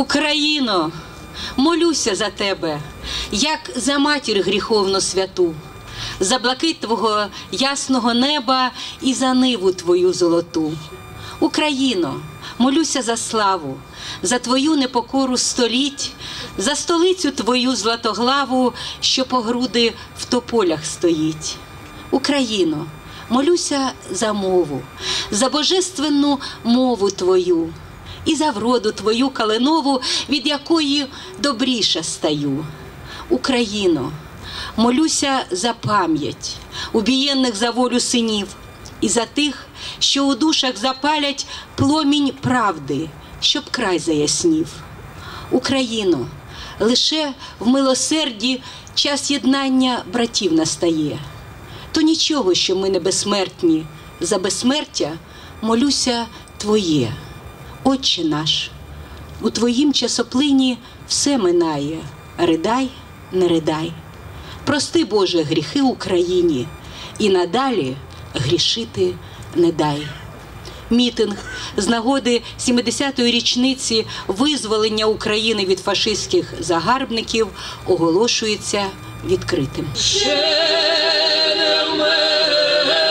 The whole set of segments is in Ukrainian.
Україно, молюся за тебе, як за матір гріховну святу, за блакит твого ясного неба і за ниву твою золоту. Україно, молюся за славу, за твою непокору століть, за столицю твою златоглаву, що по груди в тополях стоїть. Україно, молюся за мову, за божественну мову твою і за вроду твою калинову, від якої добріше стаю. Україно, молюся за пам'ять, убієнних за волю синів, і за тих, що у душах запалять пломінь правди, щоб край заяснів. Україно, лише в милосерді час єднання братів настає. То нічого, що ми не безсмертні, за безсмертя молюся Твоє, Отче наш, у Твоїм часоплині все минає, ридай, не ридай. Прости, Боже, гріхи Україні, і надалі грішити не дай. Мітинг з нагоди 70-ї річниці визволення України від фашистських загарбників оголошується відкритим. Ще Хвилина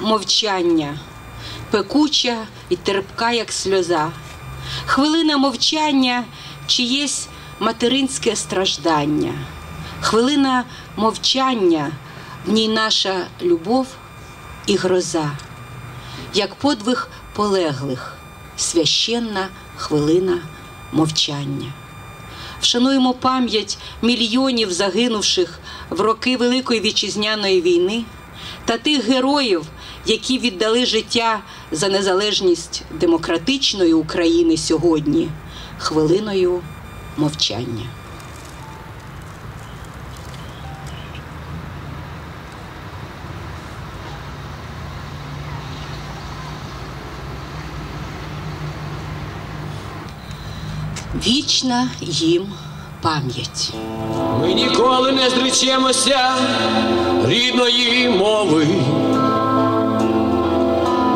мовчання, пекуча і терпка, як сльоза. Хвилина мовчання, чиєсь материнське страждання. Хвилина мовчання, в ній наша любов і гроза, як подвиг полеглих, священна хвилина мовчання. Вшануємо пам'ять мільйонів загинувших в роки Великої вітчизняної війни та тих героїв, які віддали життя за незалежність демократичної України сьогодні, хвилиною мовчання. Вічна їм пам'ять. Ми ніколи не зречемося рідної мови.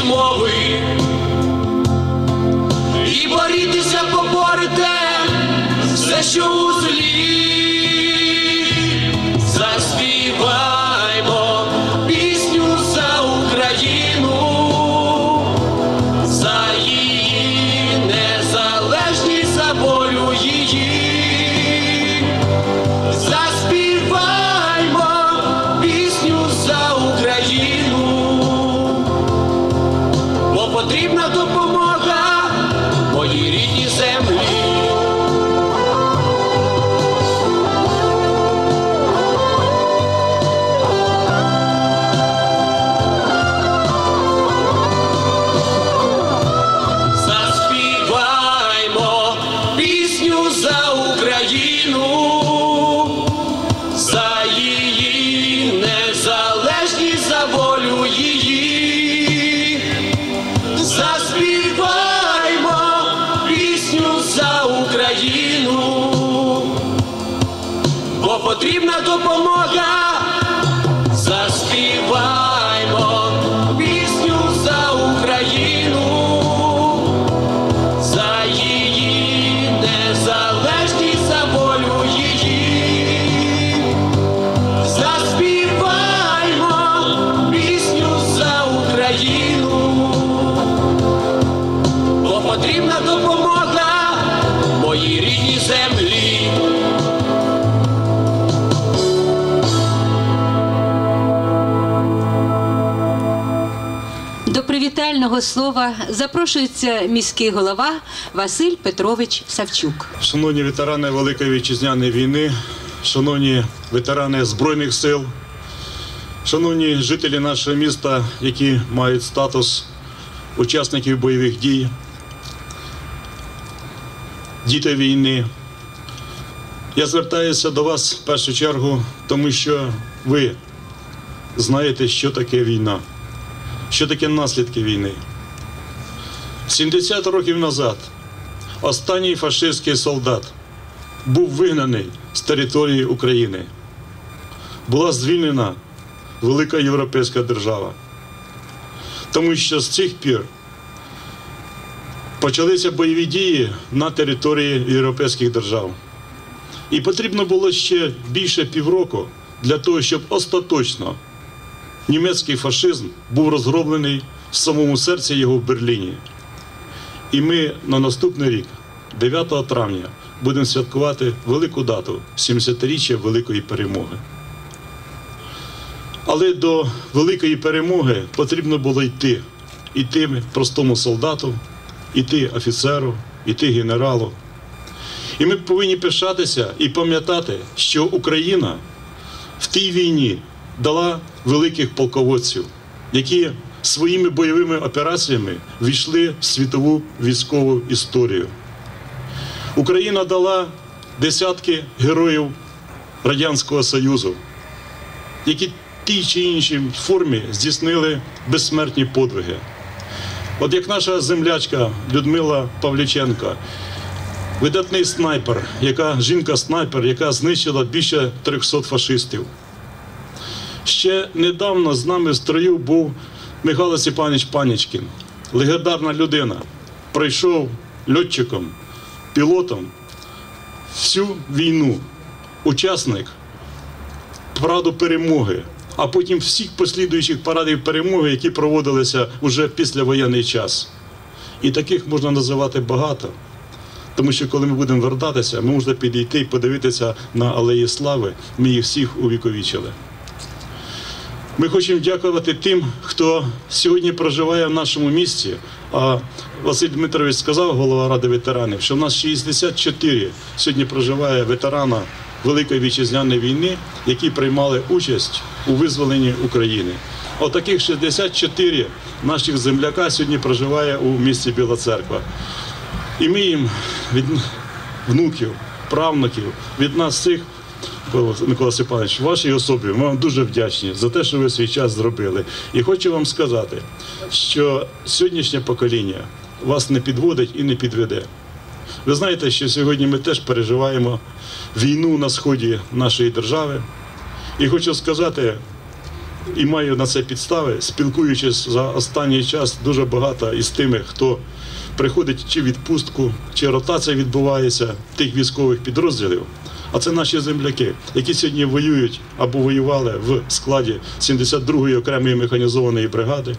змови і борітися поборете все, що у злі заспіває. Привітального слова запрошується міський голова Василь Петрович Савчук. Шановні ветерани Великої вітчизняної війни, шановні ветерани Збройних сил, шановні жителі нашого міста, які мають статус учасників бойових дій, діти війни. Я звертаюся до вас в першу чергу, тому що ви знаєте, що таке війна, що таке наслідки війни. 70 років назад останній фашистський солдат був вигнаний з території України. Була звільнена велика європейська держава. Тому що з цих пір почалися бойові дії на території європейських держав. І потрібно було ще більше півроку для того, щоб остаточно німецький фашизм був розгромлений в самому серці його в Берліні. І ми на наступний рік, 9 травня, будемо святкувати велику дату 70-річчя Великої перемоги. Але до великої перемоги потрібно було йти. Іти простому солдату, іти офіцеру, іти генералу. І ми повинні пишатися і пам'ятати, що Україна в тій війні дала великих полководців, які своїми бойовими операціями війшли в світову військову історію. Україна дала десятки героїв Радянського Союзу, які в тій чи іншій формі здійснили безсмертні подвиги. От як наша землячка Людмила Павліченко, видатний снайпер, яка жінка-снайпер, яка знищила більше 300 фашистів. Ще недавно з нами в строю був Михайло Степанович Панічкін, легендарна людина. Пройшов льотчиком, пілотом всю війну, учасник параду перемоги, а потім всіх послідуючих парадів перемоги, які проводилися вже після воєнний час. І таких можна називати багато. Тому що коли ми будемо вертатися, ми можемо підійти і подивитися на алеї слави. Ми їх всіх увіковічили. Ми хочемо дякувати тим, хто сьогодні проживає в нашому місті. А Василь Дмитрович сказав, голова ради ветеранів, що в нас 64 сьогодні проживає ветерана Великої вітчизняної війни, які приймали участь у визволенні України. Отаких 64 наших земляка сьогодні проживає у місті Біла Церква. І ми їм від внуків, правнуків, від нас всіх, Микола Степанович, вашій особі ми вам дуже вдячні за те, що ви свій час зробили. І хочу вам сказати, що сьогоднішнє покоління вас не підводить і не підведе. Ви знаєте, що сьогодні ми теж переживаємо війну на сході нашої держави. І хочу сказати, і маю на це підстави, спілкуючись за останній час дуже багато із тими, хто приходить чи відпустку, чи ротація відбувається тих військових підрозділів. А це наші земляки, які сьогодні воюють або воювали в складі 72-ї окремої механізованої бригади,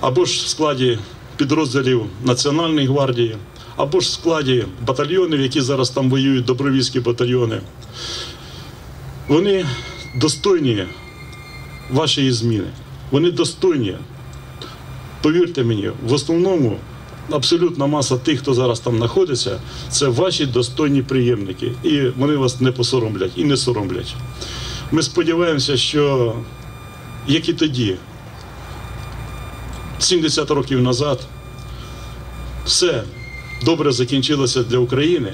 або ж в складі підрозділів Національної гвардії, або ж в складі батальйонів, які зараз там воюють, добровільські батальйони. Вони достойні вашої зміни. Вони достойні. Повірте мені, в основному абсолютна маса тих, хто зараз там знаходиться, це ваші достойні приємники. І вони вас не посоромлять і не соромлять. Ми сподіваємося, що як і тоді, 70 років назад, все добре закінчилося для України.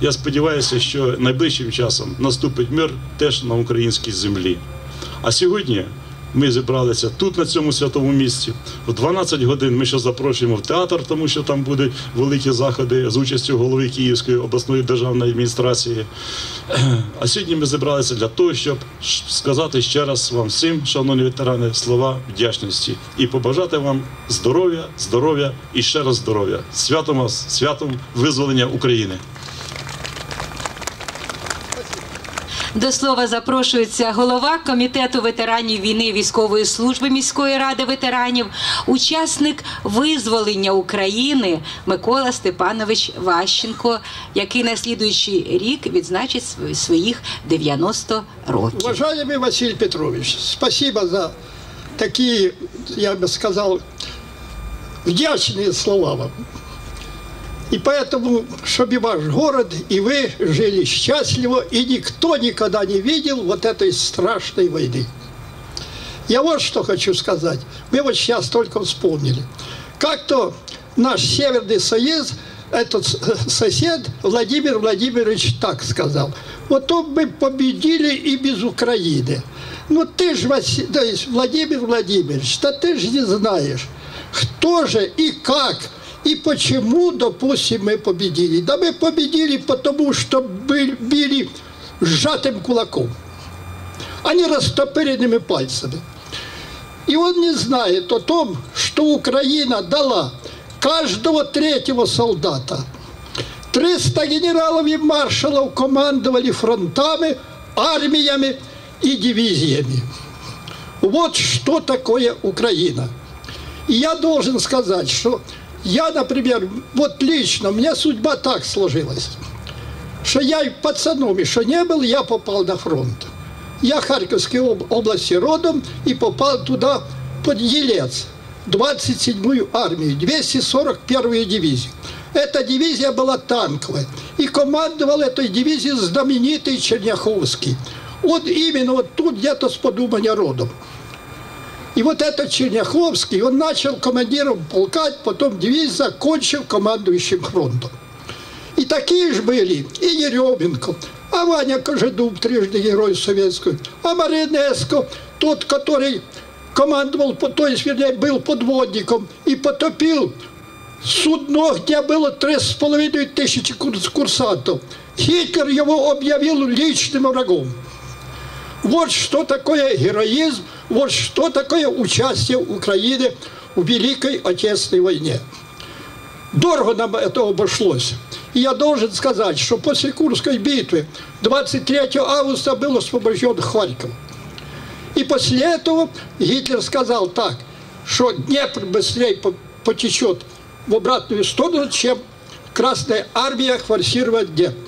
Я сподіваюся, що найближчим часом наступить мир теж на українській землі. А сьогодні ми зібралися тут, на цьому святому місці. В 12 годин ми ще запрошуємо в театр, тому що там будуть великі заходи з участю голови Київської обласної державної адміністрації. А сьогодні ми зібралися для того, щоб сказати ще раз вам всім, шановні ветерани, слова вдячності і побажати вам здоров'я, здоров'я і ще раз здоров'я. Святом вас, святом визволення України. До слова запрошується голова комітету ветеранів війни і військової служби міської ради ветеранів, учасник визволення України Микола Степанович Ващенко, який на слідуючий рік відзначить св- своїх 90 років. Уважаемый Василий Петрович, спасибо за такие, я бы сказал, вдячные слова вам. И поэтому, чтобы ваш город и вы жили счастливо, и никто никогда не видел вот этой страшной войны. Я вот что хочу сказать. Мы вот сейчас только вспомнили. Как-то наш Северный Союз, этот сосед Владимир Владимирович так сказал. Вот то мы победили и без Украины. Ну ты же, Владимир Владимирович, да ты же не знаешь, кто же и как и почему, допустим, мы победили. Да мы победили, потому что били сжатым кулаком, а не растопыренными пальцами. И он не знает о том, что Украина дала каждого третьего солдата. 300 генералов и маршалов командовали фронтами, армиями и дивизиями. Вот что такое Украина. И я должен сказать, что я, например, вот лично, меня судьба так сложилась, что я и пацаном еще не был, я попал на фронт. Я Харьковской об- области родом и попал туда под Елец, 27-ю армию, 241-ю дивизию. Эта дивизия была танковая. И командовал этой дивизией знаменитый Черняховский. Вот именно вот тут где-то с подумания родом. И вот этот Черняховский, он начал командиром полка, потом дивизию закончил командующим фронтом. И такие же были и Еременко, а Ваня Кожедуб, трижды герой советского, а Маринеско, тот, который командовал, то есть, вернее, был подводником и потопил судно, где было три с половиной тысячи курс- курсантов. Гитлер его объявил личным врагом. Вот что такое героизм, вот что такое участие Украины в Великой Отечественной войне. Дорого нам это обошлось. И я должен сказать, что после Курской битвы 23 августа был освобожден Харьков. И после этого Гитлер сказал так, что Днепр быстрее по- потечет в обратную сторону, чем Красная Армия форсировать Днепр.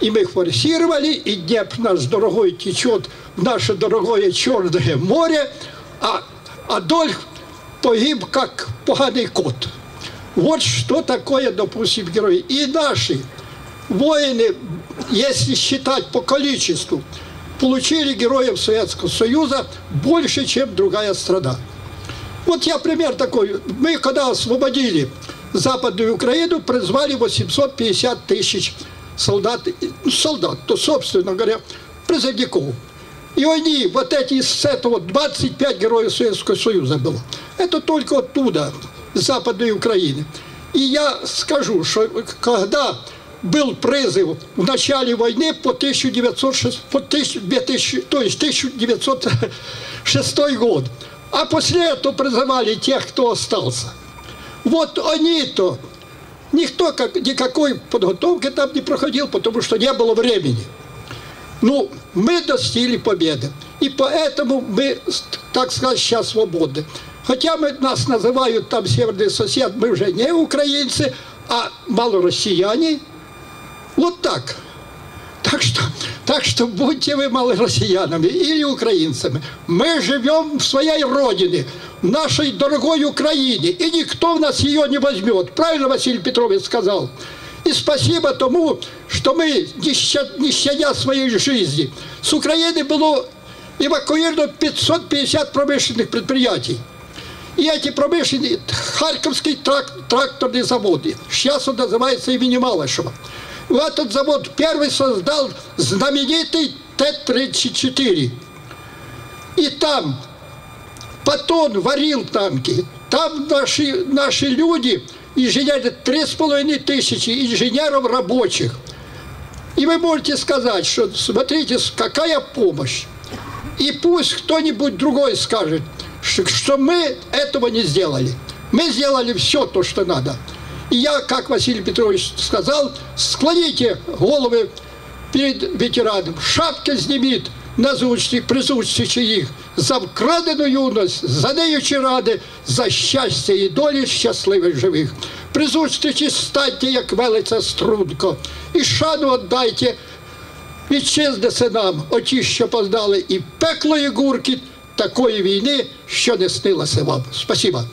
И мы форсировали, и Днепр наш дорогой течет в наше дорогое Черное море, а Адольф погиб как поганый кот. Вот что такое, допустим, герои. И наши воины, если считать по количеству, получили героев Советского Союза больше, чем другая страна. Вот я пример такой. Мы когда освободили Западную Украину, призвали 850 тысяч солдат, ну, солдат, то, собственно говоря, призывников. И они, вот эти, с этого 25 героев Советского Союза было. Это только оттуда, с Западной Украины. И я скажу, что когда был призыв в начале войны по 1906, по 1000 2000, то есть 1906 год, а после этого призывали тех, кто остался. Вот они-то Никто как, никакой подготовки там не проходил, потому что не было времени. Ну, мы достигли победы. И поэтому мы, так сказать, сейчас свободны. Хотя мы, нас называют там северный сосед, мы уже не украинцы, а малороссияне. Вот так. Так что, так что будьте вы малороссиянами или украинцами. Мы живем в своей родине, в нашей дорогой Украине, и никто в нас ее не возьмет. Правильно Василий Петрович сказал? И спасибо тому, что мы, не ща- не щадя своей жизни, с Украины было эвакуировано 550 промышленных предприятий. И эти промышленные, Харьковский трак- тракторный завод, сейчас он называется имени Малышева. Этот завод первый создал знаменитый Т-34. И там Патон варил танки. Там наши, наши люди, инженеры, три с половиной тысячи инженеров рабочих. И вы можете сказать, что смотрите, какая помощь. И пусть кто-нибудь другой скажет, что мы этого не сделали. Мы сделали все то, что надо. И я, как Василий Петрович сказал, склоните головы перед ветераном, шапки зніміть на зустріч, при зустрічі їх за вкрадену юність, за неючі ради, за щастя і долі щасливих живих. При зустрічі станьте, як велиця струнко, і шану віддайте вітчизни синам, оті, що познали і пекло, і гуркіт такої війни, що не снилося вам. Спасибо.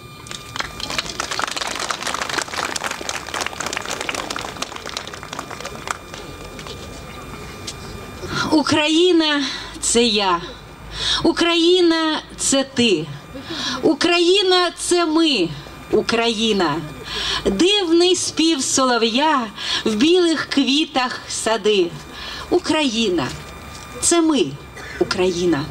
Україна це я. Україна це ти. Україна це ми. Україна. Дивний спів солов'я в білих квітах сади. Україна. Це ми, Україна.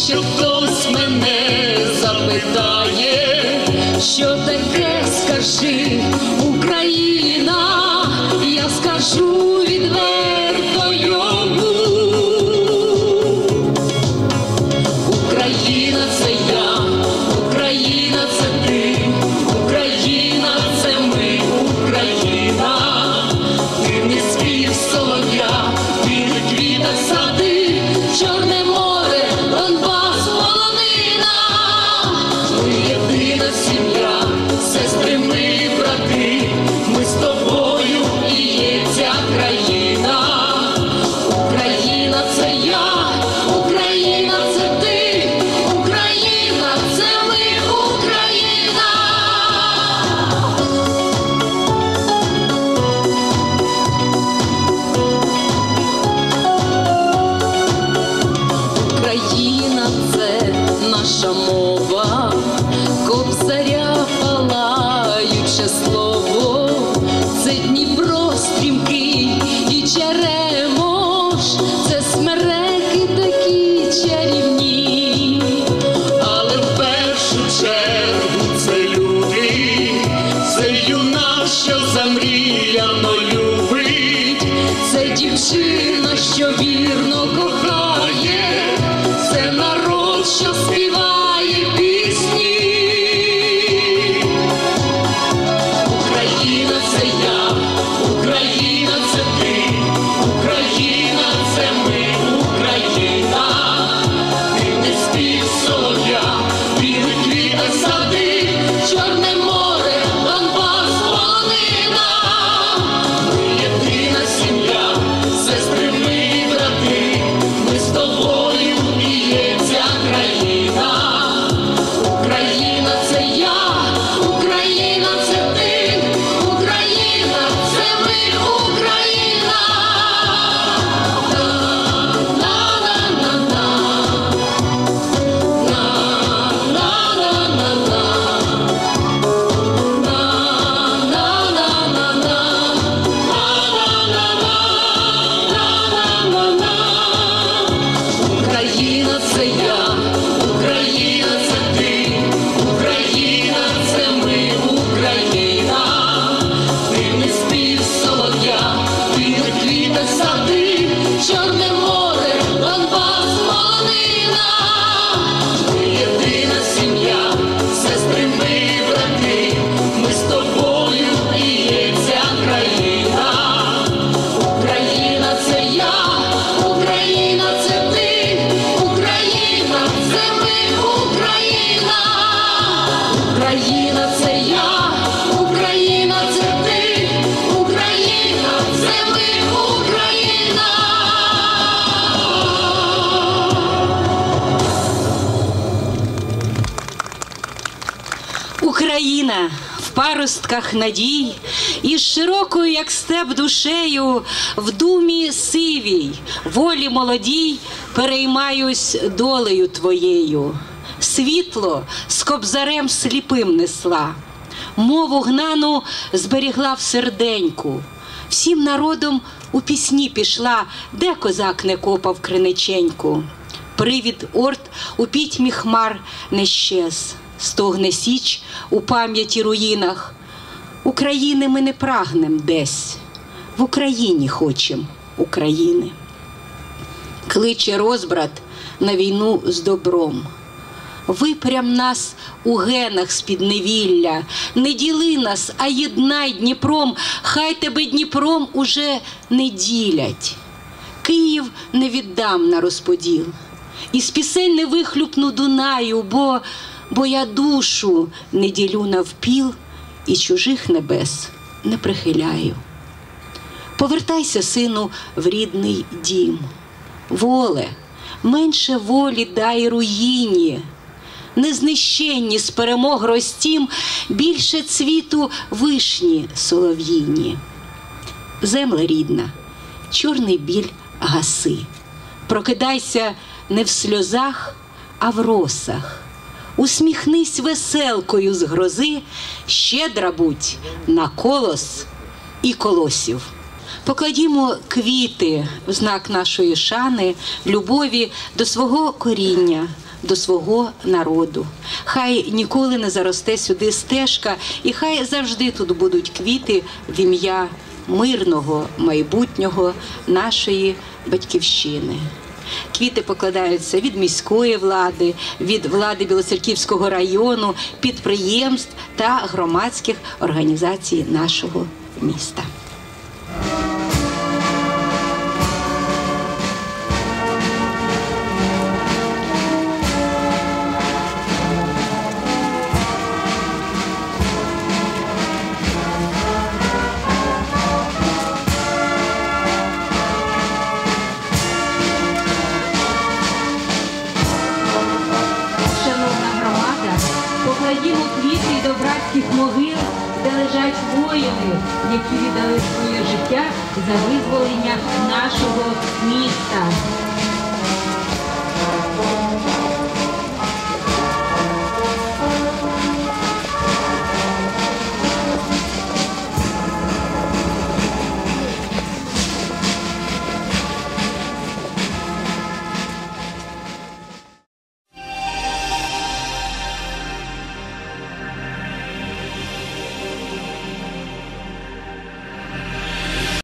Якщо хтось мене запитає, Що таке скажи, Україна в паростках надій, і широкою, як степ душею, в думі сивій, волі молодій, переймаюсь долею твоєю. Світло з кобзарем сліпим несла, мову гнану зберігла в серденьку. Всім народом у пісні пішла, де козак не копав криниченьку. Привід орд у пітьмі хмар не щез, стогне січ у пам'яті руїнах. України ми не прагнем десь, в Україні хочем України. Кличе розбрат на війну з добром. Випрям нас у генах з підневілля, не діли нас, а єднай Дніпром, хай тебе Дніпром уже не ділять. Київ не віддам на розподіл, з пісень не вихлюпну Дунаю, бо, бо я душу не ділю навпіл і чужих небес не прихиляю. Повертайся, сину, в рідний дім. Воле, менше волі дай руїні, незнищенні з перемог ростім, більше цвіту вишні солов'їні. Земля рідна, чорний біль гаси. Прокидайся не в сльозах, а в росах. Усміхнись веселкою з грози, щедра будь на колос і колосів. Покладімо квіти в знак нашої шани, любові до свого коріння, до свого народу. Хай ніколи не заросте сюди стежка, і хай завжди тут будуть квіти в ім'я мирного майбутнього нашої батьківщини. Квіти покладаються від міської влади, від влади Білоцерківського району, підприємств та громадських організацій нашого міста. Братських могил, де лежать воїни, які віддали своє життя за визволення нашого міста.